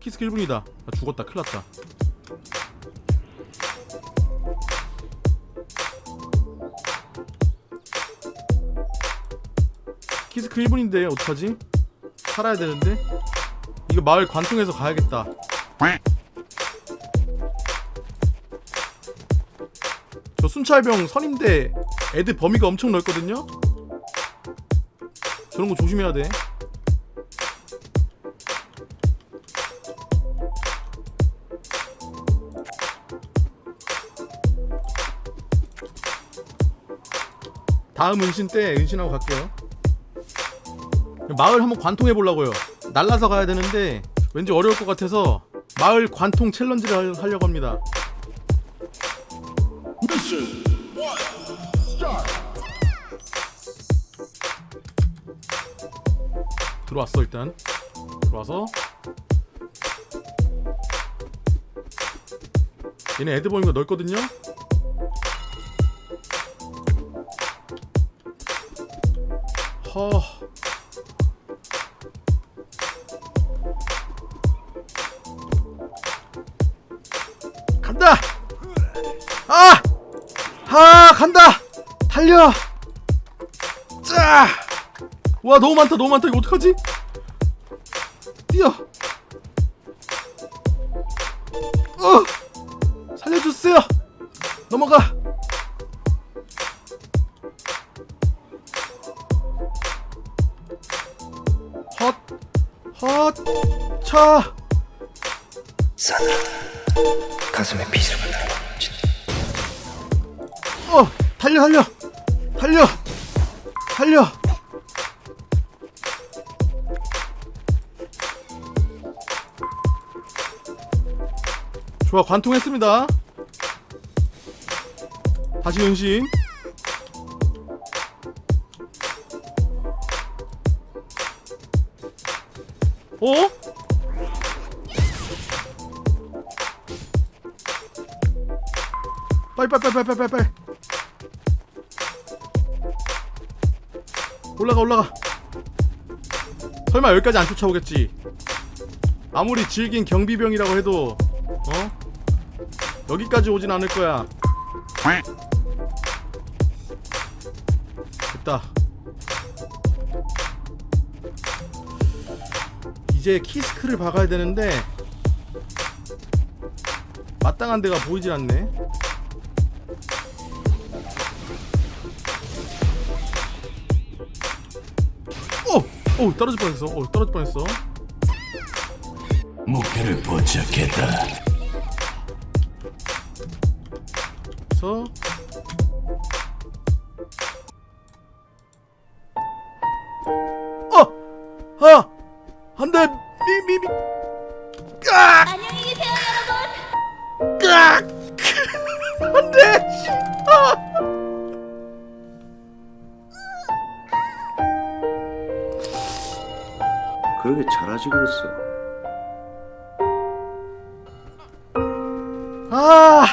키스크 1분이다. 나 죽었다. 큰일났다. 키스크 1분인데 어떡하지? 살아야 되는데? 이거 마을 관통해서 가야겠다. 저 순찰병 선임대 애들 범위가 엄청 넓거든요? 저런 거 조심해야 돼 다음 은신 때 은신하고 갈게요. 마을 한번 관통해 보려고요. 날라서 가야 되는데 왠지 어려울 것 같아서 마을 관통 챌린지를 할- 하려고 합니다. 들어왔어 일단. 들어와서 얘네 애들 보니까 넓거든요. 허. 간다. 아! 아, 간다. 달려. 짜! 와, 너무 많다. 너무 많다. 이거 어떡하지? 뛰어. 어! 살려주세요. 넘어가. 헛, 헛, 차. 산다. 가슴에 비수가 날아오지. 어, 달려, 달려, 달려, 달려. 좋아, 관통했습니다. 다시 연신. 어? 빨리 빨리 빨리 빨리 빨리 빨리. 올라가 올라가. 설마 여기까지 안 쫓아오겠지? 아무리 질긴 경비병이라고 해도 어? 여기까지 오진 않을 거야. 됐다 이제 키스크를 박아야 되는데 마땅한 데가 보이질 않네 어! 어 떨어질 뻔했어 어 떨어질 뻔했어 목표를 포착했다. 그래서! 안돼! 미미미 깍! 안녕히 계세요, 여러분. 깍! 안돼! 씨! 아! 그러게 잘하지 그랬어. 아!